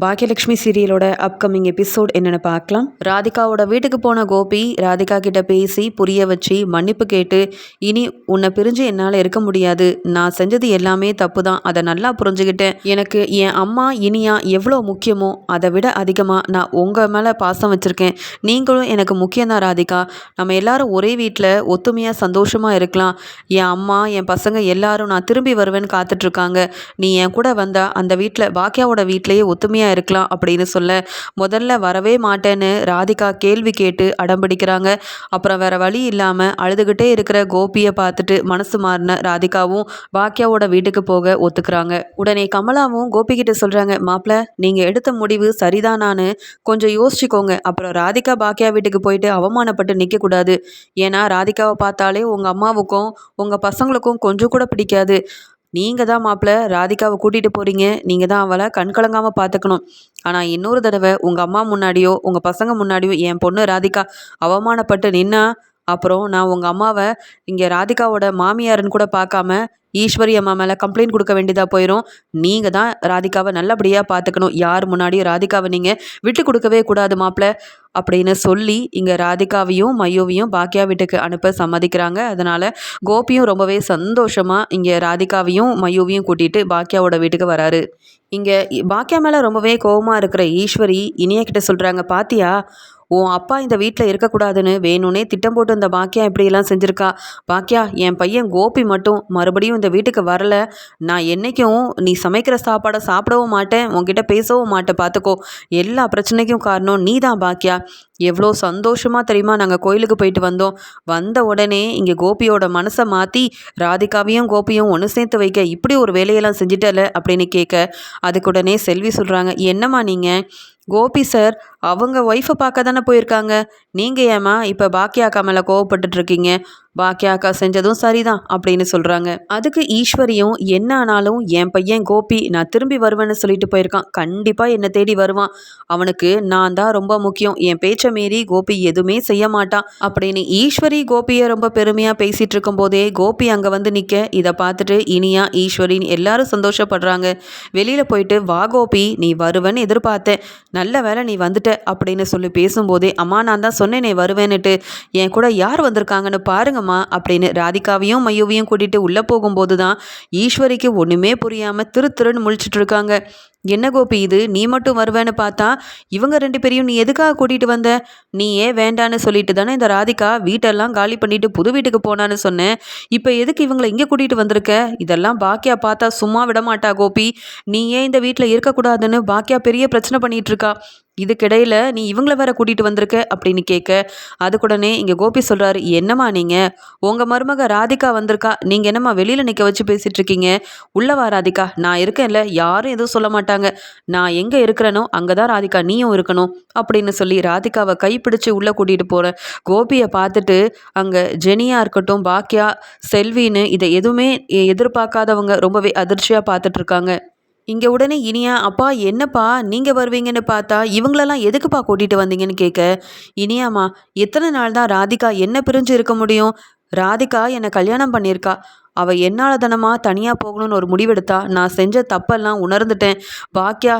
Baakiyalakshmi சீரியலோட upcoming episode என்னென்னு பார்க்கலாம். ராதிகாவோட வீட்டுக்கு போன கோபி ராதிகா கிட்ட பேசி புரிய வச்சு மன்னிப்பு கேட்டு இனி உன்னை பிரிஞ்சு என்னால் இருக்க முடியாது. நான் செஞ்சது எல்லாமே தப்பு தான் அதை நல்லா புரிஞ்சுக்கிட்டேன். எனக்கு என் அம்மா இனியா எவ்வளோ முக்கியமோ அதை விட அதிகமாக நான் உங்கள் மேலே பாசம் வச்சுருக்கேன். நீங்களும் எனக்கு முக்கியம்தான் ராதிகா. நம்ம எல்லாரும் ஒரே வீட்டில் ஒத்துமையாக சந்தோஷமாக இருக்கலாம். என் அம்மா என் பசங்க எல்லாரும் நான் திரும்பி வருவேன்னு காத்துட்ருக்காங்க நீ என் கூட வந்தால் அந்த வீட்டில் பாக்கியாவோட வீட்லேயே ஒத்துமையாக தனியாக இருக்கலாம் அப்படின்னு சொல்ல முதல்ல வரவே மாட்டேன்னு ராதிகா கேள்வி கேட்டு அடம்பிடிக்கிறாங்க. அப்புறம் வேற வழி இல்லாமல் அழுதுகிட்டே இருக்கிற கோபியை பார்த்துட்டு மனசு மாறின ராதிகாவும் பாக்கியாவோட வீட்டுக்கு போக ஒத்துக்கிறாங்க. உடனே கமலாவும் கோபி கிட்ட சொல்கிறாங்க மாப்பிள்ள நீங்கள் எடுத்த முடிவு சரிதானான்னு கொஞ்சம் யோசிச்சுக்கோங்க. அப்புறம் ராதிகா பாக்கியா வீட்டுக்கு போயிட்டு அவமானப்பட்டு நிற்கக்கூடாது ஏன்னா ராதிகாவை பார்த்தாலே உங்கள் அம்மாவுக்கும் உங்கள் பசங்களுக்கும் கொஞ்சம் கூட பிடிக்காது. நீங்கள் தான் மாப்பிள்ள ராதிகாவை கூட்டிகிட்டு போகிறீங்க நீங்கள் தான் அவளை கண்கலங்காமல் பார்த்துக்கணும் ஆனால் இன்னொரு தடவை உங்கள் அம்மா முன்னாடியோ உங்கள் பசங்க முன்னாடியோ என் பொண்ணு ராதிகா அவமானப்பட்டு நின்னா அப்புறம் நான் உங்கள் அம்மாவை இங்கே ராதிகாவோட மாமியாருன்னு கூட பார்க்காம ஈஸ்வரி அம்மா மேலே கம்ப்ளைண்ட் கொடுக்க வேண்டியதாக போயிடும் நீங்கள் தான் ராதிகாவை நல்லபடியாக பார்த்துக்கணும் யார் முன்னாடியும் ராதிகாவை நீங்கள் விட்டு கொடுக்கவே கூடாது மாப்பிள்ள அப்படின்னு சொல்லி இங்கே ராதிகாவையும் மையோவையும் பாக்கியா வீட்டுக்கு அனுப்ப சம்மதிக்கிறாங்க. அதனால் கோபியும் ரொம்பவே சந்தோஷமாக இங்கே ராதிகாவையும் மையோவையும் கூட்டிகிட்டு பாக்கியாவோட வீட்டுக்கு வராரு. இங்கே பாக்கியா மேலே ரொம்பவே கோபமாக இருக்கிற ஈஸ்வரி இனிய கிட்ட சொல்கிறாங்க பாத்தியா உன் அப்பா இந்த வீட்டில் இருக்கக்கூடாதுன்னு வேணும்னே திட்டம் போட்டு இந்த பாக்கியா இப்படியெல்லாம் செஞ்சுருக்கா. பாக்கியா என் பையன் கோபி மட்டும் மறுபடியும் இந்த வீட்டுக்கு வரல. நான் என்றைக்கும் நீ சமைக்கிற சாப்பாடை சாப்பிடவும் மாட்டேன். உன்கிட்ட பேசவும் மாட்டேன். பார்த்துக்கோ எல்லா பிரச்சனைக்கும் காரணம் நீ தான் பாக்கியா. எவ்வளோ சந்தோஷமாக தெரியுமா? நாங்கள் கோயிலுக்கு போயிட்டு வந்தோம். வந்த உடனே இங்கே கோபியோட மனசை மாற்றி ராதிகாவையும் கோபியும் ஒன்று சேர்த்து வைக்க இப்படி ஒரு வேலையெல்லாம் செஞ்சிட்டல அப்படின்னு கேட்க அதுக்கு உடனே செல்வி சொல்கிறாங்க என்னம்மா நீங்கள் கோபி சார் அவங்க ஒய்ஃபை பார்க்க தானே போயிருக்காங்க? நீங்கள் ஏமா இப்போ பாக்கியாக்கா மேலே கோவப்பட்டுட்ருக்கீங்க பாக்கியாக்கா செஞ்சதும் சரிதான் அப்படின்னு சொல்கிறாங்க அதுக்கு ஈஸ்வரியும் என்ன ஆனாலும் என் பையன் கோபி நான் திரும்பி வருவேன்னு சொல்லிட்டு போயிருக்கான். கண்டிப்பாக என்னை தேடி வருவான். அவனுக்கு நான் தான் ரொம்ப முக்கியம். என் பேச்சை மீறி கோபி எதுவுமே செய்ய மாட்டான். அப்படின்னு ஈஸ்வரி கோபியை ரொம்ப பெருமையாக பேசிகிட்டு இருக்கும்போதே கோபி அங்கே வந்து நிற்க இதை பார்த்துட்டு இனியா ஈஸ்வரின்னு எல்லாரும் சந்தோஷப்படுறாங்க. வெளியில் போயிட்டு வா கோபி நீ வருவேன்னு எதிர்பார்த்தேன். நல்ல வேலை நீ வந்துட்ட அப்படின்னு சொல்லி பேசும்போதே அம்மா நான் தான் சொன்னேன் நீ வருவேன்னுட்டு. என் கூட யார் வந்திருக்காங்கன்னு பாருங்கம்மா அப்படின்னு ராதிகாவையும் மையோவையும் கூட்டிகிட்டு உள்ளே போகும்போது தான் ஈஸ்வரிக்கு ஒன்றுமே புரியாமல் திரு திருன்னு முழிச்சிட்டு இருக்காங்க. என்ன கோபி இது? நீ மட்டும் வருவேன்னு பார்த்தா இவங்க ரெண்டு பேரையும் நீ எதுக்காக கூட்டிகிட்டு வந்த? நீ ஏன் வேண்டான்னு சொல்லிட்டு தானே இந்த ராதிகா வீட்டெல்லாம் காலி பண்ணிட்டு புது வீட்டுக்கு போனான்னு சொன்னேன். இப்போ எதுக்கு இவங்களை இங்கே கூட்டிகிட்டு வந்திருக்க? இதெல்லாம் பாக்கியா பார்த்தா சும்மா விட மாட்டா கோபி. நீ ஏன் இந்த வீட்டில் இருக்கக்கூடாதுன்னு பாக்கியா பெரிய பிரச்சனை பண்ணிகிட்டு இருக்கா. இதுக்கிடையில் நீ இவங்கள வேற கூட்டிகிட்டு வந்திருக்க அப்படின்னு கேட்க அதுக்குடனே இங்கே கோபி சொல்கிறாரு என்னம்மா நீங்கள் உங்கள் மருமக ராதிகா வந்திருக்கா? நீங்கள் என்னம்மா வெளியில் நிற்க வச்சு பேசிகிட்டு இருக்கீங்க? உள்ளவா ராதிகா நான் இருக்கேன்ல யாரும் எதுவும் சொல்ல மாட்டாங்க. நான் எங்கே இருக்கிறேனோ அங்கே தான் ராதிகா நீயும் இருக்கணும் அப்படின்னு சொல்லி ராதிகாவை கைப்பிடிச்சு உள்ளே கூட்டிகிட்டு போகிறேன் கோபியை பார்த்துட்டு அங்கே ஜெனியாக இருக்கட்டும் பாக்கியா செல்வின்னு இதை எதுவுமே எதிர்பார்க்காதவங்க ரொம்பவே அதிர்ச்சியாக பார்த்துட்ருக்காங்க இங்கே உடனே இனியா அப்பா என்னப்பா? நீங்கள் வருவீங்கன்னு பார்த்தா இவங்களெல்லாம் எதுக்குப்பா கூட்டிகிட்டு வந்தீங்கன்னு கேட்க இனியாம்மா எத்தனை நாள் தான் ராதிகா என்ன பிரிஞ்சு இருக்க முடியும்? ராதிகா என்னை கல்யாணம் பண்ணியிருக்கா. அவள் என்னால் தனமாக தனியாக போகணும்னு ஒரு முடிவெடுத்தா? நான் செஞ்ச தப்பெல்லாம் உணர்ந்துட்டேன். பாக்கியா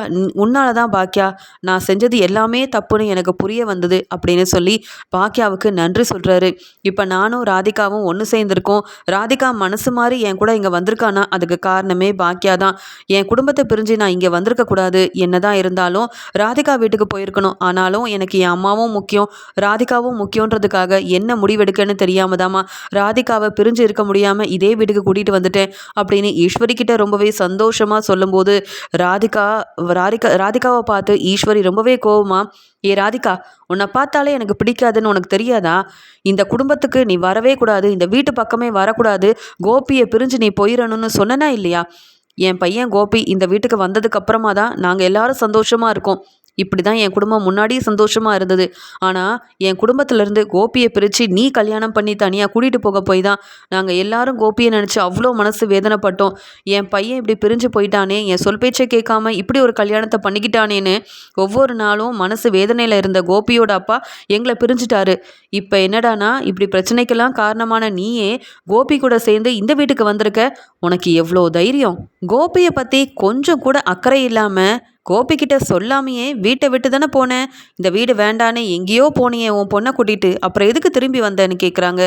உன்னால தான் பாக்கியா நான் செஞ்சது எல்லாமே தப்புன்னு எனக்கு புரிய வந்தது அப்படின்னு சொல்லி பாக்கியாவுக்கு நன்றி சொல்கிறாரு இப்போ நானும் ராதிகாவும் ஒன்று சேர்ந்துருக்கோம். ராதிகா மனசு மாதிரி என் கூட இங்கே வந்திருக்கானா? அதுக்கு காரணமே பாக்கியா தான் என் குடும்பத்தை பிரிஞ்சு நான் இங்கே வந்திருக்கக்கூடாது என்ன தான் இருந்தாலும் ராதிகா வீட்டுக்கு போயிருக்கணும். ஆனாலும் எனக்கு என் அம்மாவும் முக்கியம். ராதிகாவும் முக்கியன்றதுக்காக என்ன முடிவெடுக்கன்னு தெரியாமதாமா ராதிகாவை பிரிஞ்சு இருக்க முடியாமல் இதே வீட்டுக்கு கூட்டிகிட்டு வந்துட்டேன் அப்படின்னு ஈஸ்வரி கிட்ட ரொம்பவே சந்தோஷமாக சொல்லும்போது ராதிகா ராதிகா ராதிகாவை பார்த்து ஈஸ்வரி ரொம்பவே கோவமாக ஏ ராதிகா உன்னை பார்த்தாலே எனக்கு பிடிக்காதுன்னு உனக்கு தெரியாதா? இந்த குடும்பத்துக்கு நீ வரவே கூடாது இந்த வீட்டு பக்கமே வரக்கூடாது கோபியை பிரிஞ்சு நீ போயிடணும்னு சொன்னனா இல்லையா? என் பையன் கோபி இந்த வீட்டுக்கு வந்ததுக்கு அப்புறமா தான் நாங்கள் எல்லாரும் சந்தோஷமாக இருக்கோம். இப்படி தான் என் குடும்பம் முன்னாடியே சந்தோஷமாக இருந்தது. ஆனால் என் குடும்பத்திலேருந்து கோபியை பிரித்து நீ கல்யாணம் பண்ணி தனியாக கூட்டிகிட்டு போக போய் தான் நாங்கள் எல்லாரும் கோபியை நினச்சி அவ்வளோ மனசு வேதனைப்பட்டோம். என் பையன் இப்படி பிரிஞ்சு போயிட்டானே என் சொல் பேச்சை கேட்காம இப்படி ஒரு கல்யாணத்தை பண்ணிக்கிட்டானேன்னு ஒவ்வொரு நாளும் மனசு வேதனையில் இருந்த கோபியோட அப்பா எங்களை பிரிஞ்சுட்டாரு. இப்போ என்னடானா இப்படி பிரச்சனைக்கெல்லாம் காரணமான நீயே கோபி கூட சேர்ந்து இந்த வீட்டுக்கு வந்திருக்க? உனக்கு எவ்வளோ தைரியம்? கோபியை பற்றி கொஞ்சம் கூட அக்கறை இல்லாமல் கோபிக்கிட்ட சொல்லாமையே வீட்டை விட்டு தானே போனேன். இந்த வீடு வேண்டான்னு எங்கேயோ போனியே உன் பொண்ணை கூட்டிகிட்டு அப்புறம் எதுக்கு திரும்பி வந்தேன்னு கேட்குறாங்க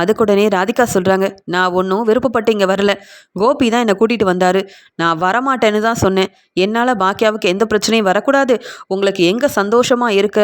அதுக்கு உடனே ராதிகா சொல்கிறாங்க நான் ஒன்றும் விருப்பப்பட்டு இங்கே வரல. கோபி தான் என்னை கூட்டிகிட்டு வந்தார். நான் வரமாட்டேன்னு தான் சொன்னேன். என்னால் பாக்கியாவுக்கு எந்த பிரச்சனையும் வரக்கூடாது. உங்களுக்கு எங்கே சந்தோஷமாக இருக்க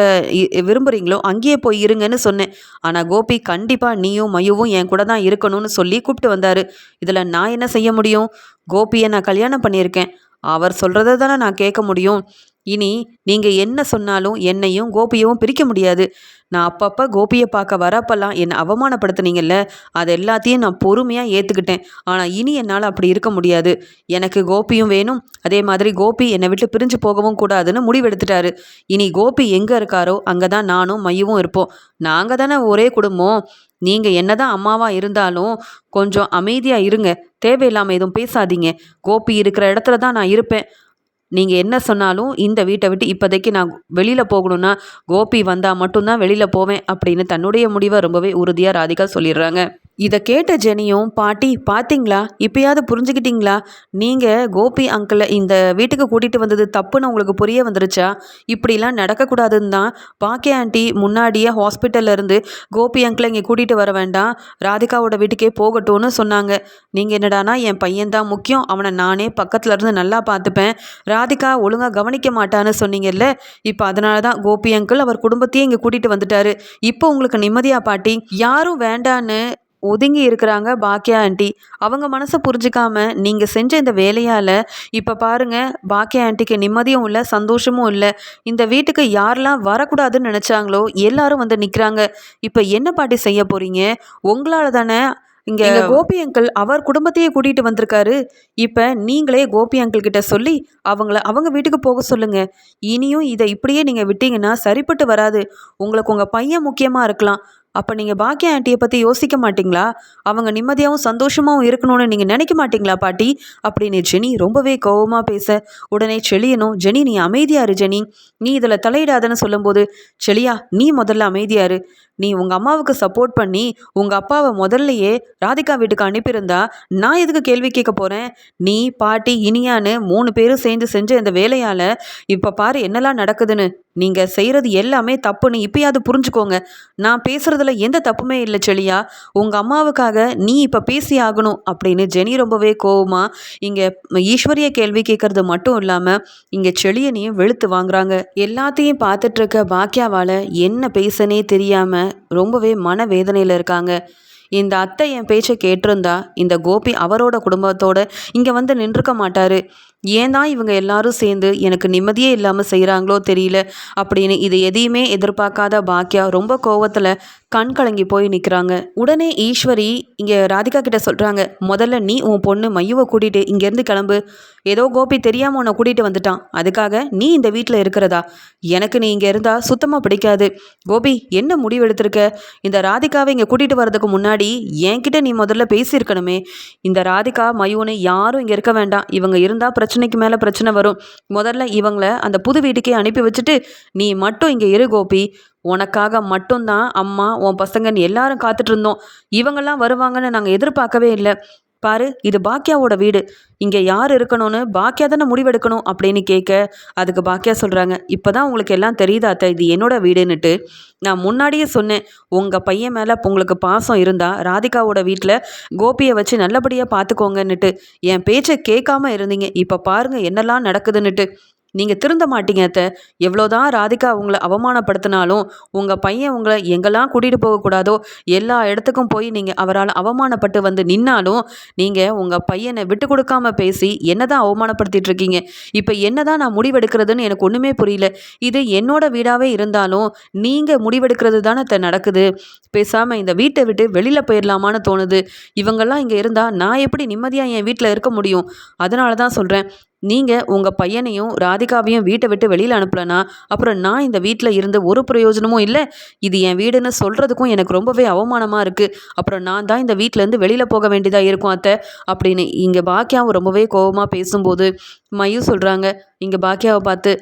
விரும்புகிறீங்களோ அங்கேயே போய் இருங்கன்னு சொன்னேன். ஆனால் கோபி கண்டிப்பாக நீயும் மயுவும் என் கூட தான் இருக்கணும்னு சொல்லி கூப்பிட்டு வந்தார். இதில் நான் என்ன செய்ய முடியும்? கோபியை நான் கல்யாணம் பண்ணியிருக்கேன். அவர் சொல்கிறத தானே நான் கேட்க முடியும். இனி நீங்கள் என்ன சொன்னாலும் என்னையும் கோபியவும் பிரிக்க முடியாது. நான் அப்பப்போ கோபியை பார்க்க வரப்பெல்லாம் என்னை அவமானப்படுத்துனீங்கல்ல அது எல்லாத்தையும் நான் பொறுமையாக ஏற்றுக்கிட்டேன் ஆனால் இனி என்னால் அப்படி இருக்க முடியாது. எனக்கு கோபியும் வேணும். அதே மாதிரி கோபி என்னை விட்டு பிரிஞ்சு போகவும் கூடாதுன்னு முடிவெடுத்துட்டாரு. இனி கோபி எங்கே இருக்காரோ அங்கே தான் நானும் மையவும் இருப்போம். நாங்கள் தானே ஒரே குடும்பம். நீங்கள் என்னதான் அம்மாவா இருந்தாலும் கொஞ்சம் அமைதியாக இருங்க. தேவையில்லாமல் எதுவும் பேசாதீங்க. கோபி இருக்கிற இடத்துல தான் நான் இருப்பேன். நீங்கள் என்ன சொன்னாலும் இந்த வீட்டை விட்டு இப்போதைக்கு நான் வெளியில் போகணும்னா கோபி வந்தால் மட்டும்தான் வெளியில் போவேன் அப்படின்னு தன்னுடைய முடிவை ரொம்பவே உறுதியாக ராதிகா சொல்லிடுறாங்க. இதை கேட்ட ஜெனியும் பாட்டி பார்த்தீங்களா இப்பயாவது புரிஞ்சுக்கிட்டீங்களா? நீங்கள் கோபி அங்கிளை இந்த வீட்டுக்கு கூட்டிகிட்டு வந்தது தப்புன்னு உங்களுக்கு புரிய வந்துருச்சா? இப்படிலாம் நடக்கக்கூடாதுன்னு தான் பாக்கிய ஆண்டி முன்னாடியே ஹாஸ்பிட்டல்லேருந்து கோபி அங்கிளை இங்கே கூட்டிகிட்டு வர வேண்டாம். ராதிகாவோட வீட்டுக்கே போகட்டும்னு சொன்னாங்க. நீங்கள் என்னடானா என் பையன்தான் முக்கியம். அவனை நானே பக்கத்தில் இருந்து நல்லா பார்த்துப்பேன் ராதிகா ஒழுங்காக கவனிக்க மாட்டான்னு சொன்னீங்கல்ல? இப்போ அதனால தான் கோபி அங்கிள் அவர் குடும்பத்தையே இங்கே கூட்டிகிட்டு வந்துட்டாரு. இப்போ உங்களுக்கு நிம்மதியா பாட்டி? யாரும் வேண்டான்னு ஒதுங்கி இருக்கிறாங்க பாக்கியா ஆண்டி. அவங்க மனசை புரிஞ்சுக்காம நீங்கள் செஞ்ச இந்த வேலையால் இப்போ பாருங்க பாக்கியா ஆண்டிக்கு நிம்மதியும் இல்லை சந்தோஷமும் இல்லை. இந்த வீட்டுக்கு யாரெல்லாம் வரக்கூடாதுன்னு நினச்சாங்களோ எல்லாரும் வந்து நிற்கிறாங்க இப்போ என்ன பாட்டி செய்ய போறீங்க? உங்களால தானே இங்கே கோபி அங்கிள் அவர் குடும்பத்தையே கூட்டிகிட்டு வந்திருக்காரு. இப்போ நீங்களே கோபி அங்கிள் கிட்ட சொல்லி அவங்கள அவங்க வீட்டுக்கு போக சொல்லுங்க. இனியும் இதை இப்படியே நீங்கள் விட்டீங்கன்னா சரிப்பட்டு வராது. உங்களுக்கு உங்கள் பையன் முக்கியமாக இருக்கலாம். அப்போ நீங்கள் பாக்கிய ஆண்டியை பற்றி யோசிக்க மாட்டீங்களா? அவங்க நிம்மதியாகவும் சந்தோஷமாகவும் இருக்கணும்னு நீங்கள் நினைக்க மாட்டீங்களா பாட்டி? அப்படின்னு ஜெனி ரொம்பவே கோவமாக பேச உடனே செளியனும் ஜெனி நீ அமைதியாரு ஜெனி. நீ இதில் தலையிடாதன்னு சொல்லும்போது செளியா நீ முதல்ல அமைதியாரு நீ உங்கள் அம்மாவுக்கு சப்போர்ட் பண்ணி உங்கள் அப்பாவை முதல்லையே ராதிகா வீட்டுக்கு அனுப்பியிருந்தா நான் எதுக்கு கேள்வி கேட்க போகிறேன் நீ பாட்டி இனியான்னு மூணு பேரும் சேர்ந்து செஞ்ச இந்த வேலையால் இப்போ பாரு என்னெல்லாம் நடக்குதுன்னு. நீங்கள் செய்கிறது எல்லாமே தப்புன்னு இப்பயாவது புரிஞ்சுக்கோங்க. நான் பேசுகிறதுல எந்த தப்புமே இல்லை செளியா உங்கள் அம்மாவுக்காக நீ இப்போ பேசி ஆகணும் அப்படின்னு ஜெனி ரொம்பவே கோவமாக இங்கே ஈஸ்வரிய கேள்வி கேட்கறது மட்டும் இல்லாமல் இங்கே செளியனையும் வெளுத்து வாங்குறாங்க. எல்லாத்தையும் பார்த்துட்ருக்க பாக்கியாவால் என்ன பேசனே தெரியாமல் ரொம்பவே மனவேதனையில் இருக்காங்க. இந்த அத்தை என் பேச்சை கேட்டிருந்தா இந்த கோபி அவரோட குடும்பத்தோடு இங்கே வந்து நின்றுக்க மாட்டார். ஏன் தான் இவங்க எல்லாரும் சேர்ந்து எனக்கு நிம்மதியே இல்லாமல் செய்கிறாங்களோ தெரியல அப்படின்னு இது எதையுமே எதிர்பார்க்காத பாக்கியா ரொம்ப கோவத்தில் கண் கலங்கி போய் நிற்கிறாங்க உடனே ஈஸ்வரி இங்கே ராதிகா கிட்ட சொல்கிறாங்க முதல்ல நீ உன் பொண்ணு மையுவை கூட்டிகிட்டு இங்கேருந்து கிளம்பு. ஏதோ கோபி தெரியாமல் உன்னை கூட்டிகிட்டு வந்துட்டான். அதுக்காக நீ இந்த வீட்டில் இருக்கிறதா? எனக்கு நீ இங்கே இருந்தால் சுத்தமாக பிடிக்காது. கோபி என்ன முடிவெடுத்திருக்க இந்த ராதிகாவை இங்கே கூட்டிகிட்டு வரதுக்கு முன்னாடி என்கிட்ட நீ முதல்ல பேசியிருக்கணுமே. இந்த ராதிகா மயூன்னு யாரும் இங்கே இருக்க வேண்டாம். இவங்க இருந்தால் பிரச்சனை பிரச்சனைக்கு மேலே பிரச்சனை வரும். முதல்ல இவங்கள அந்த புது வீட்டுக்கே அனுப்பி வச்சுட்டு நீ மட்டும் இங்கே இரு கோபி. உனக்காக மட்டும்தான் அம்மா உன் பசங்கன்னு எல்லாரும் காத்துட்டு இருந்தோம். இவங்கெல்லாம் வருவாங்கன்னு நாங்கள் எதிர்பார்க்கவே இல்லை. பாரு இது பாக்கியாவோட வீடு. இங்கே யார் இருக்கணும்னு பாக்கியா தானே முடிவெடுக்கணும் அப்படின்னு கேட்க அதுக்கு பாக்கியா சொல்கிறாங்க இப்போ தான் உங்களுக்கு எல்லாம் தெரியுதா அத்தை இது என்னோட வீடுன்னுட்டு. நான் முன்னாடியே சொன்னேன் உங்கள் பையன் மேலே உங்களுக்கு பாசம் இருந்தால் ராதிகாவோட வீட்டில் கோபியை வச்சு நல்லபடியாக பார்த்துக்கோங்கன்னுட்டு என் பேச்சை கேட்காம இருந்தீங்க இப்போ பாருங்கள் என்னெல்லாம் நடக்குதுன்னுட்டு. நீங்கள் திருந்த மாட்டீங்க அத்தை. எவ்வளோதான் ராதிகா உங்களை அவமானப்படுத்தினாலும் உங்கள் பையன் உங்களை எங்கெல்லாம் கூட்டிகிட்டு போகக்கூடாதோ எல்லா இடத்துக்கும் போய் நீங்கள் அவரால் அவமானப்பட்டு வந்து நின்னாலும் நீங்கள் உங்கள் பையனை விட்டு கொடுக்காம பேசி என்ன தான் அவமானப்படுத்திட்டு இருக்கீங்க? இப்போ என்ன தான் நான் முடிவெடுக்கிறதுன்னு எனக்கு ஒன்றுமே புரியல. இது என்னோட வீடாகவே இருந்தாலும் நீங்கள் முடிவெடுக்கிறது தானே அத்தை நடக்குது. பேசாமல் இந்த வீட்டை விட்டு வெளியில் போயிடலாமான்னு தோணுது. இவங்கெல்லாம் இங்கே இருந்தால் நான் எப்படி நிம்மதியாக என் வீட்டில் இருக்க முடியும்? அதனால தான் சொல்கிறேன் நீங்கள் உங்கள் பையனையும் ராதிகாவையும் வீட்டை விட்டு வெளியில் அனுப்பலனா அப்புறம் நான் இந்த வீட்டில் இருந்து ஒரு பிரயோஜனமும் இல்லை. இது என் வீடுன்னு சொல்கிறதுக்கும் எனக்கு ரொம்பவே அவமானமாக இருக்குது அப்புறம் நான் தான் இந்த வீட்டிலேருந்து வெளியில் போக வேண்டியதாக இருக்கும் அத்தை அப்படின்னு இங்கே பாக்கியாவும் ரொம்பவே கோபமாக பேசும்போது மயூ சொல்கிறாங்க இங்கே பாக்கியாவை பார்த்து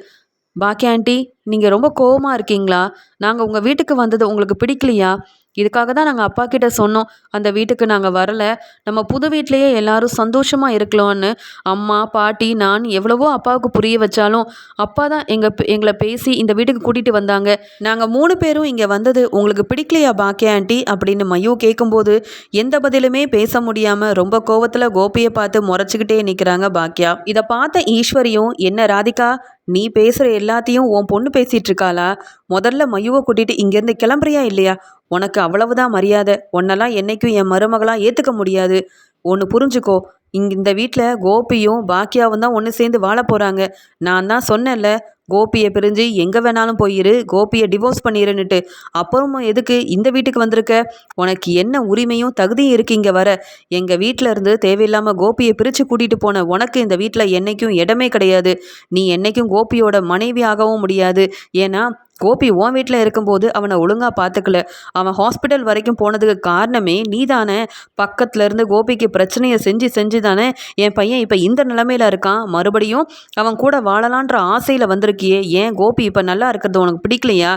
பாக்கியா ஆண்டி நீங்கள் ரொம்ப கோவமாக இருக்கீங்களா? நாங்கள் உங்கள் வீட்டுக்கு வந்தது உங்களுக்கு பிடிக்கலையா? இதுக்காக தான் நாங்கள் அப்பா கிட்ட சொன்னோம். அந்த வீட்டுக்கு நாங்கள் வரல. நம்ம புது வீட்லேயே எல்லாரும் சந்தோஷமாக இருக்கலாம்னு. அம்மா பாட்டி நான் எவ்வளவோ அப்பாவுக்கு புரிய வச்சாலும் அப்பா தான் எங்கள் எங்களை பேசி இந்த வீட்டுக்கு கூட்டிகிட்டு வந்தாங்க. நாங்கள் மூணு பேரும் இங்கே வந்தது உங்களுக்கு பிடிக்கலையா பாக்கியா ஆண்டி? அப்படின்னு மையு கேட்கும்போது எந்த பதிலுமே பேச முடியாமல் ரொம்ப கோவத்தில் கோபியை பார்த்து முறைச்சிக்கிட்டே நிற்கிறாங்க பாக்கியா. இதை பார்த்த ஈஸ்வரியும் என்ன ராதிகா நீ பேசுகிற எல்லாத்தையும் உன் பொண்ணு பேசிகிட்டு இருக்காளா? முதல்ல மையுவை கூட்டிகிட்டு இங்கேருந்து கிளம்புறியா இல்லையா? உனக்கு அவ்வளவுதான் மரியாதை. உன்னெல்லாம் என்றைக்கும் என் மருமகளாக ஏற்றுக்க முடியாது. ஒன்று புரிஞ்சுக்கோ. இங்கே இந்த வீட்டில் கோபியும் பாக்கியாவும் தான் ஒன்று சேர்ந்து வாழ போகிறாங்க நான் தான் சொன்னேன்ல கோபியை பிரிஞ்சு எங்கே வேணாலும் போயிரு கோபியை டிவோர்ஸ் பண்ணிடுன்னுட்டு அப்புறமும் எதுக்கு இந்த வீட்டுக்கு வந்திருக்க? உனக்கு என்ன உரிமையும் தகுதியும் இருக்கு இங்கே வர. எங்கள் வீட்டில் இருந்து தேவையில்லாமல் கோபியை பிரித்து கூட்டிகிட்டு போன உனக்கு இந்த வீட்டில் என்றைக்கும் இடமே கிடையாது. நீ என்றைக்கும் கோபியோட மனைவி ஆகவும் முடியாது. ஏன்னா கோபி உன் வீட்டில் இருக்கும்போது அவனை ஒழுங்காக பார்த்துக்கல. அவன் ஹாஸ்பிட்டல் வரைக்கும் போனதுக்கு காரணமே நீ தானே பக்கத்துல இருந்து கோபிக்கு பிரச்சனையை செஞ்சு செஞ்சு தானே என் பையன் இப்போ இந்த நிலமையில இருக்கான். மறுபடியும் அவன் கூட வாழலான்ற ஆசையில் வந்திருக்கியே. ஏன் கோபி இப்போ நல்லா இருக்கிறது உனக்கு பிடிக்கலையா?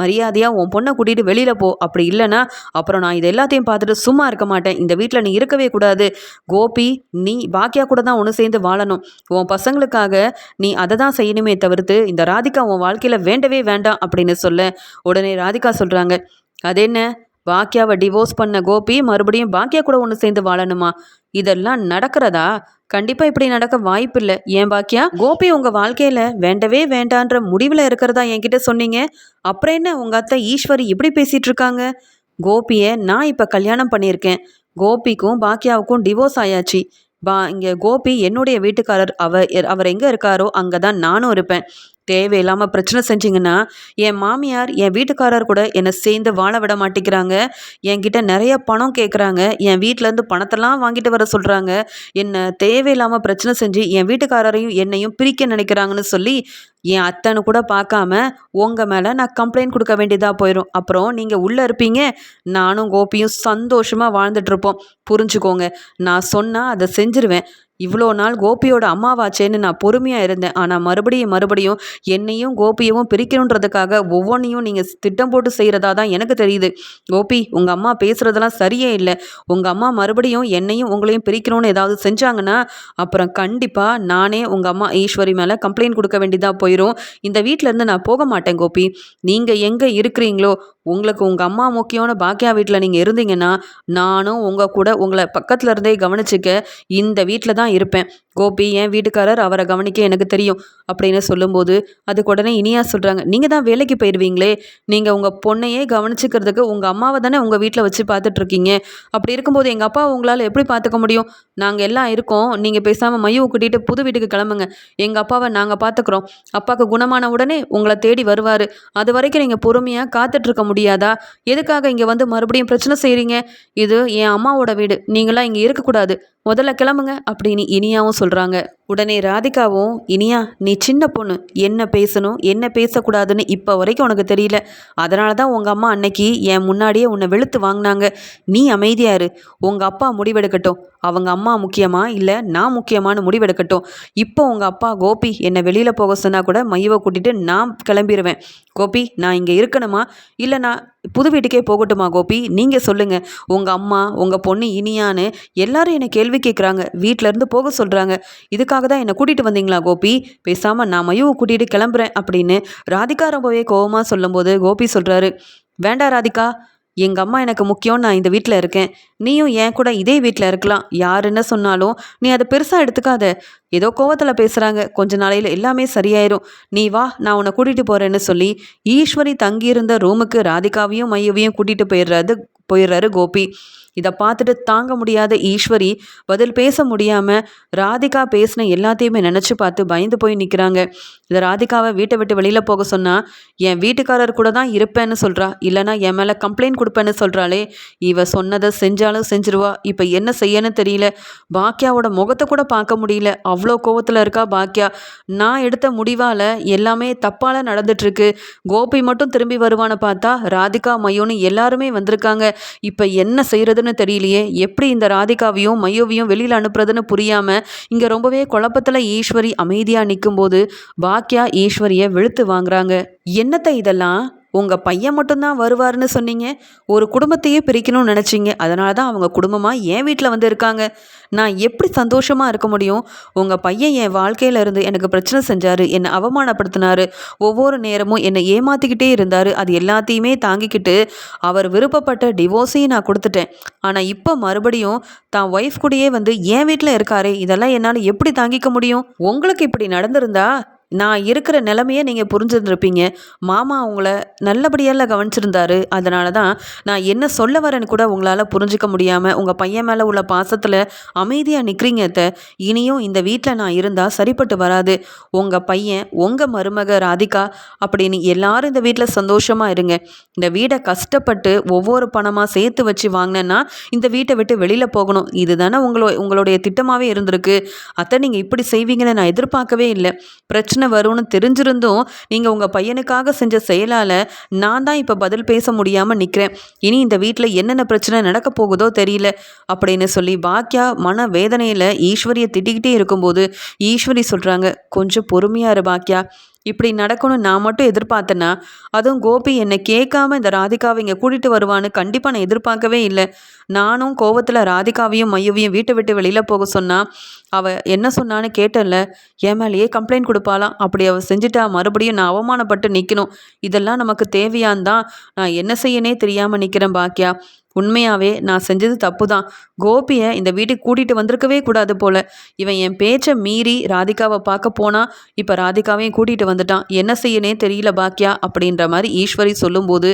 மரியாதையாக உன் பொண்ணை கூட்டிகிட்டு வெளியில் போ. அப்படி இல்லைன்னா அப்புறம் நான் இது எல்லாத்தையும் பார்த்துட்டு சும்மா இருக்க மாட்டேன். இந்த வீட்டில் நீ இருக்கவே கூடாது. கோபி நீ பாக்கியா கூட தான் ஒன்று சேர்ந்து வாழணும். உன் பசங்களுக்காக நீ அதை தான் செய்யணுமே தவிர்த்து இந்த ராதிகா உன் வாழ்க்கையில் வேண்டவே வேண்டாம். அப்படின்னு சொல்ல உடனே ராதிகா சொல்கிறாங்க அது என்ன பாக்கியாவை டிவோர்ஸ் பண்ண கோபி மறுபடியும் பாக்கியா கூட ஒன்று சேர்ந்து வாழணுமா? இதெல்லாம் நடக்கிறதா? கண்டிப்பாக இப்படி நடக்க வாய்ப்பில்லை. ஏன் பாக்கியா கோபி உங்கள் வாழ்க்கையில் வேண்டவே வேண்டான்ற முடிவில் இருக்கிறதா என்கிட்ட சொன்னீங்க. அப்புறம் என்ன உங்கள் அத்தை ஈஸ்வரி இப்படி பேசிகிட்டு இருக்காங்க? கோபியை நான் இப்போ கல்யாணம் பண்ணியிருக்கேன். கோபிக்கும் பாக்கியாவுக்கும் டிவோர்ஸ் ஆயாச்சு. பா இங்கே கோபி என்னுடைய வீட்டுக்காரர். அவர் அவர் எங்கே இருக்காரோ அங்கே தான் நானும் இருப்பேன். தேவையில்லாமல் பிரச்சனை செஞ்சிங்கன்னா என் மாமியார் என் வீட்டுக்காரர் கூட என்னை சேர்ந்து வாழ விட மாட்டேங்கிறாங்க. என்கிட்ட நிறைய பணம் கேட்குறாங்க என் வீட்டிலேருந்து பணத்தெல்லாம் வாங்கிட்டு வர சொல்கிறாங்க என்னை தேவையில்லாமல் பிரச்சனை செஞ்சு என் வீட்டுக்காரரையும் என்னையும் பிரிக்க நினைக்கிறாங்கன்னு சொல்லி என் அத்தனை கூட பார்க்காம உங்கள் மேலே நான் கம்ப்ளைண்ட் கொடுக்க வேண்டியதாக போயிடும் அப்புறம் நீங்கள் உள்ளே இருப்பீங்க. நானும் கோபியும் சந்தோஷமாக வாழ்ந்துட்டுருப்போம் புரிஞ்சுக்கோங்க. நான் சொன்னால் அதை செஞ்சுருவேன். இவ்வளோ நாள் கோபியோட அம்மாவாச்சேன்னு நான் பொறுமையாக இருந்தேன். ஆனால் மறுபடியும் மறுபடியும் என்னையும் கோபியவும் பிரிக்கணுன்றதுக்காக ஒவ்வொன்றையும் நீங்கள் திட்டம் போட்டு செய்கிறதா தான் எனக்கு தெரியுது. கோபி உங்கள் அம்மா பேசுகிறதெல்லாம் சரியே இல்லை. உங்கள் அம்மா மறுபடியும் என்னையும் உங்களையும் பிரிக்கணும்னு ஏதாவது செஞ்சாங்கன்னா அப்புறம் கண்டிப்பாக நானே உங்கள் அம்மா ஈஸ்வரி மேலே கம்ப்ளைண்ட் கொடுக்க வேண்டியதாக போயிடும் இந்த வீட்டிலேருந்து நான் போக மாட்டேன் கோபி. நீங்கள் எங்கே இருக்கிறீங்களோ உங்களுக்கு உங்கள் அம்மா முக்கியமான பாக்கியா வீட்டில் நீங்கள் இருந்தீங்கன்னா நானும் உங்கள் கூட உங்களை பக்கத்தில் இருந்தே கவனிச்சிக்க இந்த வீட்டில் தான் தான் இருப்பேன். கோபி என் வீட்டுக்காரர் அவரை கவனிக்க எனக்கு தெரியும் அப்படின்னு சொல்லும்போது அதுக்கு உடனே இனியா சொல்கிறாங்க நீங்கள் தான் வேலைக்கு போயிடுவீங்களே நீங்கள் உங்கள் பொண்ணையே கவனிச்சிக்கிறதுக்கு உங்கள் அம்மாவை தானே உங்கள் வீட்டில் வச்சு பார்த்துட்ருக்கீங்க அப்படி இருக்கும்போது எங்கள் அப்பா உங்களால் எப்படி பார்த்துக்க முடியும்? நாங்கள் எல்லாம் இருக்கோம். நீங்கள் பேசாமல் மையவை கூட்டிகிட்டு புது வீட்டுக்கு கிளம்புங்க. எங்கள் அப்பாவை நாங்கள் பார்த்துக்குறோம். அப்பாவுக்கு குணமான உடனே உங்களை தேடி வருவார். அது வரைக்கும் நீங்கள் பொறுமையாக காத்துட்ருக்க முடியாதா? எதுக்காக இங்கே வந்து மறுபடியும் பிரச்சனை செய்கிறீங்க இது என் அம்மாவோட வீடு. நீங்களாம் இங்கே இருக்கக்கூடாது. முதல்ல கிளம்புங்க அப்படி அப்படின்னு இனியாவும் சொல்கிறாங்க உடனே ராதிகாவும் இனியா நீ சின்ன பொண்ணு. என்ன பேசணும்? என்ன பேசக்கூடாதுன்னு இப்போ வரைக்கும் உனக்கு தெரியல. அதனால தான் உங்கள் அம்மா அன்னைக்கு என் முன்னாடியே உன்னை வெளுத்து வாங்கினாங்க. நீ அமைதியாரு உங்கள் அப்பா முடிவெடுக்கட்டும். அவங்க அம்மா முக்கியமா இல்லை நான் முக்கியமானு முடிவெடுக்கட்டும். இப்போ உங்கள் அப்பா கோபி என்னை வெளியில் போக சொன்னால் கூட மையவை கூட்டிகிட்டு நான் கிளம்பிடுவேன் கோபி நான் இங்கே இருக்கணுமா? இல்லை நான் புது வீட்டுக்கே போகட்டுமா கோபி? நீங்கள் சொல்லுங்கள் உங்கள் அம்மா உங்கள் பொண்ணு இனியான்னு எல்லாரும் என்னை கேள்வி கேட்குறாங்க வீட்டிலேருந்து போக சொல்கிறாங்க இதுக்காக தான் என்னை கூட்டிகிட்டு வந்தீங்களா கோபி? பேசாமல் நான் மையவை கூட்டிகிட்டு கிளம்புறேன் அப்படின்னு ராதிகா ரொம்பவே கோபமாக சொல்லும்போது கோபி சொல்கிறாரு வேண்டா ராதிகா எங்கள் அம்மா எனக்கு முக்கியம் நான் இந்த வீட்டில் இருக்கேன். நீயும் என் கூட இதே வீட்டில் இருக்கலாம். யார் என்ன சொன்னாலும் நீ அதை பெருசாக எடுத்துக்காத. ஏதோ கோவத்தில் பேசுகிறாங்க கொஞ்ச நாளையில் எல்லாமே சரியாயிரும். நீ வா நான் உன்னை கூட்டிகிட்டு போகிறேன்னு சொல்லி ஈஸ்வரி தங்கியிருந்த ரூமுக்கு ராதிகாவையும் மையவையும் கூட்டிகிட்டு போயிடுறது போயிடுறாரு கோபி. இதை பார்த்துட்டு தாங்க முடியாத ஈஸ்வரி பதில் பேச முடியாமல் ராதிகா பேசின எல்லாத்தையுமே நினச்சி பார்த்து பயந்து போய் நிற்கிறாங்க இதை ராதிகாவை வீட்டை விட்டு வெளியில் போக சொன்னால் என் வீட்டுக்காரர் கூட தான் இருப்பேன்னு சொல்கிறா இல்லைனா என் மேலே கம்ப்ளைண்ட் கொடுப்பேன்னு சொல்கிறாளே இவ சொன்னதை செஞ்சாலும் செஞ்சிருவா. இப்போ என்ன செய்யன்னு தெரியல. பாக்கியாவோட முகத்தை கூட பார்க்க முடியல. அவ்வளோ கோவத்தில் இருக்கா பாக்கியா நான் எடுத்த முடிவால் எல்லாமே தப்பால் நடந்துட்டுருக்கு கோபி மட்டும் திரும்பி வருவான்னு பார்த்தா ராதிகா மையோன்னு எல்லாருமே வந்திருக்காங்க. இப்போ என்ன செய்கிறதுன்னு தெரியலையே. எப்படி இந்த ராதிகாவையும் மையோவையும் வெளியில் அனுப்புறதுன்னு புரியாமல் இங்கே ரொம்பவே குழப்பத்தில் ஈஸ்வரி அமைதியாக நிற்கும்போது பாக்கியா ஈஸ்வரியை வெளுத்து வாங்குறாங்க. என்னத்தை இதெல்லாம்? உங்கள் பையன் மட்டும்தான் வருவார்னு சொன்னீங்க. ஒரு குடும்பத்தையே பிரிக்கணும்னு நினச்சிங்க. அதனால தான் அவங்க குடும்பமாக என் வீட்டில் வந்து இருக்காங்க. நான் எப்படி சந்தோஷமாக இருக்க முடியும்? உங்கள் பையன் என் வாழ்க்கையில் இருந்து எனக்கு பிரச்சனை செஞ்சார். என்னை அவமானப்படுத்தினார். ஒவ்வொரு நேரமும் என்னை ஏமாற்றிக்கிட்டே இருந்தார். அது எல்லாத்தையுமே தாங்கிக்கிட்டு அவர் விருப்பப்பட்ட டிவோர்ஸையும் நான் கொடுத்துட்டேன். ஆனால் இப்போ மறுபடியும் தான் ஒய்ஃப் கூடயே வந்து என் வீட்டில் இருக்காரே. இதெல்லாம் என்னால் எப்படி தாங்கிக்க முடியும்? உங்களுக்கு இப்படி நடந்திருந்தா நான் இருக்கிற நிலமையை நீங்கள் புரிஞ்சுருந்துருப்பீங்க. மாமா உங்களை நல்லபடியால் கவனிச்சிருந்தாரு. அதனால தான் நான் என்ன சொல்ல வரேன்னு கூட உங்களால் புரிஞ்சிக்க முடியாமல் உங்கள் பையன் மேலே உள்ள பாசத்தில் அமைதியாக நிற்கிறீங்க அத்தை. இனியும் இந்த வீட்டில் நான் இருந்தால் சரிப்பட்டு வராது. உங்கள் பையன் உங்கள் மருமக ராதிகா அப்படின்னு எல்லாரும் இந்த வீட்டில் சந்தோஷமாக இருங்க. இந்த வீடை கஷ்டப்பட்டு ஒவ்வொரு பணமாக சேர்த்து வச்சு வாங்கினேன்னா இந்த வீட்டை விட்டு வெளியில் போகணும். இதுதானே உங்களோ உங்களுடைய திட்டமாகவே இருந்திருக்கு. அத்தை நீங்கள் இப்படி செய்வீங்கன்னு நான் எதிர்பார்க்கவே இல்லை. பிரச்சனை வரும்னு தெரிஞ்சிருந்தும் நீங்கள் உங்கள் பையனுக்காக செஞ்ச செயலால் நான் தான் இப்போ பதில் பேச முடியாமல் நிற்கிறேன் இனி இந்த வீட்டில் என்னென்ன பிரச்சனை நடக்க போகுதோ தெரியல. அப்படின்னு சொல்லி பாக்கியா மன வேதனையில் ஈஸ்வரியை திட்டிக்கிட்டே இருக்கும்போது ஈஸ்வரி சொல்கிறாங்க கொஞ்சம் பொறுமையாக இரு பாக்கியா இப்படி நடக்கணும்னு நான் மட்டும் எதிர்பார்த்தேன்னா அதுவும் கோபி என்னை கேட்காம இந்த ராதிகாவை இங்கே கூட்டிகிட்டு வருவான்னு கண்டிப்பாக நான் எதிர்பார்க்கவே இல்லை. நானும் கோவத்தில் ராதிகாவையும் மையவையும் வீட்டை விட்டு வெளியில் போக சொன்னால் அவள் என்ன சொன்னான்னு கேட்டல என் மேலேயே கம்ப்ளைண்ட் கொடுப்பாளாம் அப்படி அவள் செஞ்சுட்டா மறுபடியும் நான் அவமானப்பட்டு நிற்கணும் இதெல்லாம் நமக்கு தேவையான் தான் நான் என்ன செய்யனே தெரியாமல் நிற்கிறேன் பாக்கியா உண்மையாகவே நான் செஞ்சது தப்பு தான் கோபியை இந்த வீட்டுக்கு கூட்டிகிட்டு வந்திருக்கவே கூடாது போல. இவன் என் பேச்சை மீறி ராதிகாவை பார்க்க போனா இப்போ ராதிகாவையும் கூட்டிகிட்டு வந்துட்டான். என்ன செய்யனே தெரியல பாக்கியா அப்படின்ற மாதிரி ஈஸ்வரி சொல்லும்போது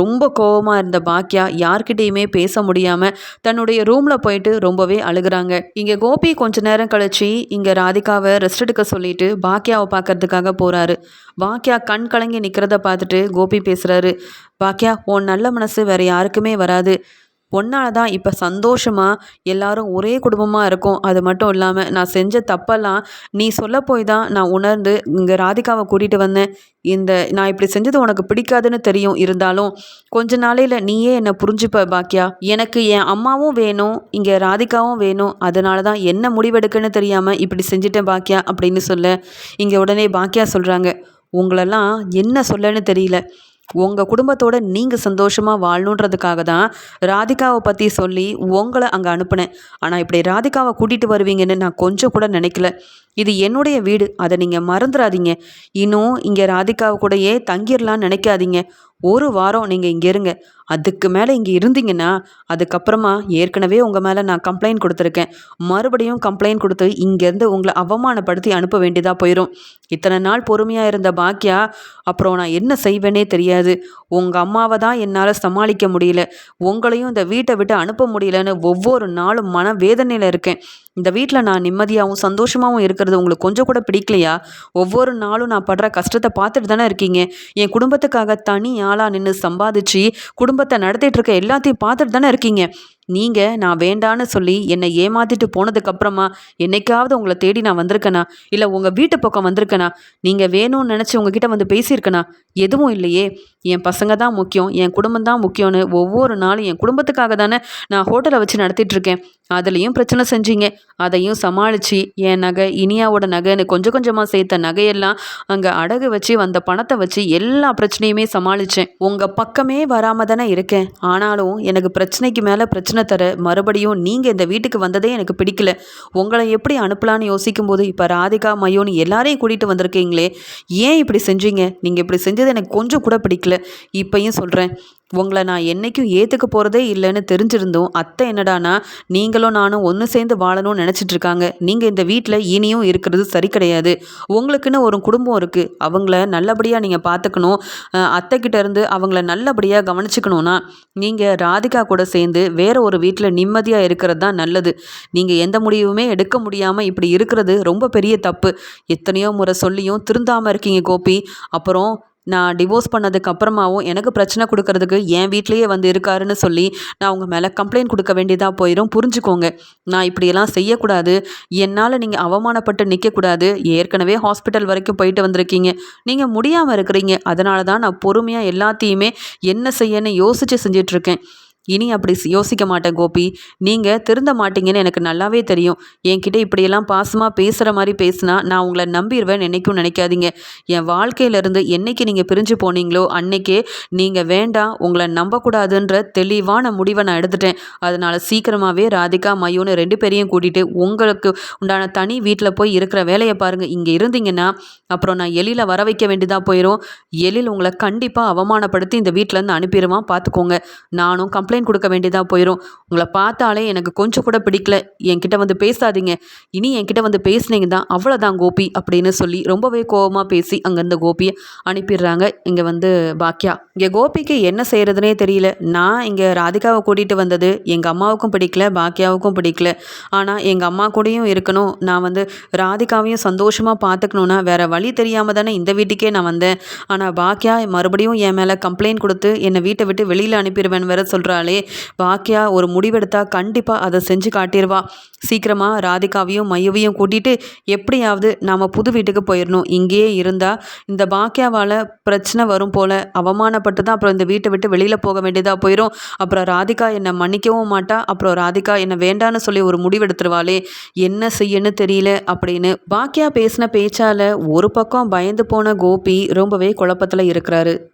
ரொம்ப கோபமாக இருந்த பாக்கியா யார்கிட்டேயுமே பேச முடியாமல் தன்னுடைய ரூமில் போயிட்டு ரொம்பவே அழுகுறாங்க. இங்கே கோபி கொஞ்ச நேரம் கழிச்சு இங்கே ராதிகாவை ரெஸ்ட் எடுக்க சொல்லிட்டு பாக்கியாவை பார்க்கறதுக்காக போகிறாரு பாக்கியா கண் கலங்கி நிற்கிறத பார்த்துட்டு கோபி பேசுகிறாரு பாக்கியா உன் நல்ல மனசு வேறு யாருக்குமே வராது. ஒன்றால் தான் இப்போ சந்தோஷமாக எல்லாரும் ஒரே குடும்பமாக இருக்கும். அது மட்டும் இல்லாமல் நான் செஞ்ச தப்பெல்லாம் நீ சொல்ல போய் தான் நான் உணர்ந்து இங்கே ராதிகாவை கூட்டிகிட்டு வந்தேன். இந்த நான் இப்படி செஞ்சது உனக்கு பிடிக்காதுன்னு தெரியும். இருந்தாலும் கொஞ்ச நாளையில் நீயே என்னை புரிஞ்சுப்ப பாக்கியா? எனக்கு என் அம்மாவும் வேணும் இங்கே ராதிகாவும் வேணும். அதனால தான் என்ன முடிவெடுக்குன்னு தெரியாமல் இப்படி செஞ்சுட்டேன் பாக்கியா அப்படின்னு சொல்ல இங்கே உடனே பாக்கியா சொல்கிறாங்க உங்களெல்லாம் என்ன சொல்லன்னு தெரியல. உங்கள் குடும்பத்தோடு நீங்கள் சந்தோஷமாக வாழணுன்றதுக்காக தான் ராதிகாவை பற்றி சொல்லி உங்களை அங்கே அனுப்புனேன். ஆனால் இப்படி ராதிகாவை கூட்டிகிட்டு வருவீங்கன்னு நான் கொஞ்சம் கூட நினைக்கல. இது என்னுடைய வீடு. அதை நீங்கள் மறந்துடாதீங்க இன்னும் இங்கே ராதிகாவை கூடயே தங்கிடலான்னு நினைக்காதீங்க. ஒரு வாரம் நீங்கள் இங்கே இருங்க. அதுக்கு மேலே இங்கே இருந்தீங்கன்னா அதுக்கப்புறமா ஏற்கனவே உங்கள் மேலே நான் கம்ப்ளைண்ட் கொடுத்துருக்கேன். மறுபடியும் கம்ப்ளைண்ட் கொடுத்து இங்கேருந்து உங்களை அவமானப்படுத்தி அனுப்ப வேண்டியதாக போயிடும் இத்தனை நாள் பொறுமையாக இருந்த பாக்கியா அப்புறம் நான் என்ன செய்வேனே தெரியாது. உங்கள் அம்மாவை தான் என்னால் சமாளிக்க முடியல. உங்களையும் இந்த வீட்டை விட்டு அனுப்ப முடியலன்னு ஒவ்வொரு நாளும் மன வேதனையில் இருக்கேன். இந்த வீட்டில் நான் நிம்மதியாகவும் சந்தோஷமாகவும் இருக்கிறது உங்களுக்கு கொஞ்சம் கூட பிடிக்கலையா? ஒவ்வொரு நாளும் நான் படுற கஷ்டத்தை பார்த்துட்டு தானே இருக்கீங்க. என் குடும்பத்துக்காக தனி ஆளாக நின்று சம்பாதிச்சு குடும்பத்தை நடத்திட்டு இருக்க எல்லாத்தையும் பார்த்துட்டு தானே இருக்கீங்க. நீங்கள் நான் வேண்டான்னு சொல்லி என்னை ஏமாற்றிட்டு போனதுக்கப்புறமா என்னைக்காவது உங்களை தேடி நான் வந்திருக்கேனா? இல்லை உங்கள் வீட்டு பக்கம் வந்திருக்கேனா? நீங்கள் வேணும்னு நினச்சி உங்ககிட்ட வந்து பேசியிருக்கேனா? எதுவும் இல்லையே. என் பசங்க தான் முக்கியம் என் குடும்பம் தான் முக்கியம்னு ஒவ்வொரு நாளும் என் குடும்பத்துக்காக தானே நான் ஹோட்டலை வச்சு நடத்திட்டு இருக்கேன். அதுலேயும் பிரச்சனை செஞ்சீங்க. அதையும் சமாளித்து என் நகை இனியாவோட நகைன்னு கொஞ்சம் கொஞ்சமாக சேர்த்த நகையெல்லாம் அங்கே அடகு வச்சு வந்த பணத்தை வச்சு எல்லா பிரச்சனையுமே சமாளித்தேன் உங்கள் பக்கமே வராமல் தானே இருக்கேன். ஆனாலும் எனக்கு பிரச்சனைக்கு மேலே பிரச்சனை தர மறுபடியும் நீங்கள் இந்த வீட்டுக்கு வந்ததே எனக்கு பிடிக்கல. உங்களை எப்படி அனுப்பலான்னு யோசிக்கும் போது இப்போ ராதிகா மயோன்னு எல்லாரையும் கூட்டிகிட்டு வந்திருக்கீங்களே ஏன் இப்படி செஞ்சீங்க? நீங்கள் இப்படி செஞ்சது எனக்கு கொஞ்சம் கூட பிடிக்கல. இப்பையும் சொல்கிறேன் உங்களை நான் என்றைக்கும் ஏற்றுக்க போகிறதே இல்லைன்னு தெரிஞ்சிருந்தோம் அத்தை என்னடானா நீங்களும் நானும் ஒன்று சேர்ந்து வாழணும்னு நினச்சிட்டு இருக்காங்க. நீங்கள் இந்த வீட்டில் இனியும் இருக்கிறது சரி கிடையாது. உங்களுக்குன்னு ஒரு குடும்பம் இருக்குது அவங்கள நல்லபடியாக நீங்கள் பார்த்துக்கணும் அத்தைக்கிட்ட இருந்து அவங்கள நல்லபடியாக கவனிச்சுக்கணும்னா நீங்கள் ராதிகா கூட சேர்ந்து வேற ஒரு வீட்டில் நிம்மதியாக இருக்கிறது தான் நல்லது. நீங்கள் எந்த முடிவுமே எடுக்க முடியாமல் இப்படி இருக்கிறது ரொம்ப பெரிய தப்பு. எத்தனையோ முறை சொல்லியும் திருந்தாமல் இருக்கீங்க கோபி. அப்புறம் நான் டிவோர்ஸ் பண்ணதுக்கு அப்புறமாவும் எனக்கு பிரச்சனை கொடுக்கறதுக்கு என் வீட்லேயே வந்து இருக்காருன்னு சொல்லி நான் உங்கள் மேலே கம்ப்ளைண்ட் கொடுக்க வேண்டியதாக போயிடும் புரிஞ்சுக்கோங்க. நான் இப்படியெல்லாம் செய்யக்கூடாது. என்னால் நீங்கள் அவமானப்பட்டு நிற்கக்கூடாது ஏற்கனவே ஹாஸ்பிட்டல் வரைக்கும் போயிட்டு வந்திருக்கீங்க. நீங்கள் முடியாமல் இருக்கிறீங்க. அதனால தான் நான் பொறுமையாக எல்லாத்தையுமே என்ன செய்யன்னு யோசித்து செஞ்சிட்ருக்கேன் இனி அப்படி யோசிக்க மாட்டேன் கோபி. நீங்கள் திருந்த மாட்டீங்கன்னு எனக்கு நல்லாவே தெரியும். என்கிட்ட இப்படியெல்லாம் பாசமாக பேசுகிற மாதிரி பேசினா நான் உங்களை நம்பிடுவேன் என்னைக்கும் நினைக்காதீங்க. என் வாழ்க்கையிலேருந்து என்னைக்கு நீங்கள் பிரிஞ்சு போனீங்களோ அன்னைக்கே நீங்கள் வேண்டாம் உங்களை நம்பக்கூடாதுன்ற தெளிவான முடிவை நான் எடுத்துட்டேன். அதனால் சீக்கிரமாகவே ராதிகா மயூன்னு ரெண்டு பேரையும் கூட்டிகிட்டு உங்களுக்கு உண்டான தனி வீட்டில் போய் இருக்கிற வேலையை பாருங்கள் இங்கே இருந்தீங்கன்னா அப்புறம் நான் எலியில் வர வைக்க வேண்டியதாக போயிடும் எழில் உங்களை கண்டிப்பாக அவமானப்படுத்தி இந்த வீட்டிலேருந்து அனுப்பிடுவான் பார்த்துக்கோங்க நானும் கம்ப்ளைண்ட் கொடுக்க வேண்டியதாக போயிடும் உங்களை பார்த்தாலே எனக்கு கொஞ்சம் கூட பிடிக்கல. என்கிட்ட வந்து பேசாதீங்க. இனி என்கிட்ட வந்து பேசுனீங்க தான் அவ்வளோதான் கோபி அப்படின்னு சொல்லி ரொம்பவே கோபமாக பேசி அங்கேருந்து கோபியை அனுப்பிடுறாங்க. இங்கே வந்து பாக்கியா இங்கே கோபிக்கு என்ன செய்கிறதுனே தெரியல. நான் இங்கே ராதிகாவை கூட்டிகிட்டு வந்தது எங்கள் அம்மாவுக்கும் பிடிக்கல பாக்கியாவுக்கும் பிடிக்கல. ஆனால் எங்கள் அம்மா கூடயும் இருக்கணும். நான் வந்து ராதிகாவையும் சந்தோஷமாக பார்த்துக்கணுன்னா வேறு வழி தெரியாமல் தானே இந்த வீட்டுக்கே நான் வந்தேன். ஆனால் பாக்கியா மறுபடியும் என் மேலே கம்ப்ளைண்ட் கொடுத்து என்னை வீட்டை விட்டு வெளியில் அனுப்பிடுவேன் வேற சொல்கிறாள் பாக்கியா ஒரு முடிவெடுத்தா கண்டிப்பாக அதை செஞ்சு காட்டிடுவா சீக்கிரமாக ராதிகாவையும் மையவையும் கூட்டிகிட்டு எப்படியாவது நாம் புது வீட்டுக்கு போயிடணும் இங்கேயே இருந்தால் இந்த பாக்கியாவால் பிரச்சனை வரும் போல். அவமானப்பட்டு தான் அப்புறம் இந்த வீட்டை விட்டு வெளியில் போக வேண்டியதாக போயிடும் அப்புறம் ராதிகா என்னை மன்னிக்கவும் மாட்டா. அப்புறம் ராதிகா என்னை வேண்டான்னு சொல்லி ஒரு முடிவெடுத்துருவாளே. என்ன செய்யன்னு தெரியல. அப்படின்னு பாக்கியா பேசின பேச்சால் ஒரு பக்கம் பயந்து போன கோபி ரொம்பவே குழப்பத்தில் இருக்கிறாரு.